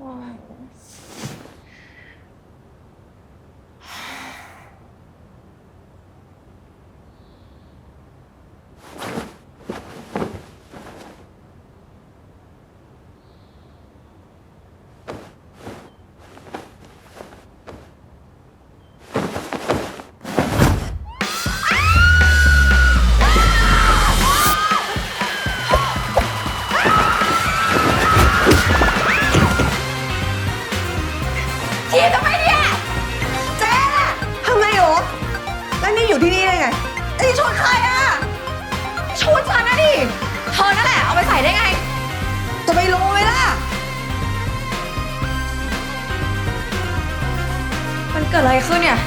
와. ไอ้ชุดใครอะชุดฉันนะดิเธอนั่นแหละเอาไปใส่ได้ไง จะไปรู้ไหมล่ะ มันเกิดอะไรขึ้นเนี่ย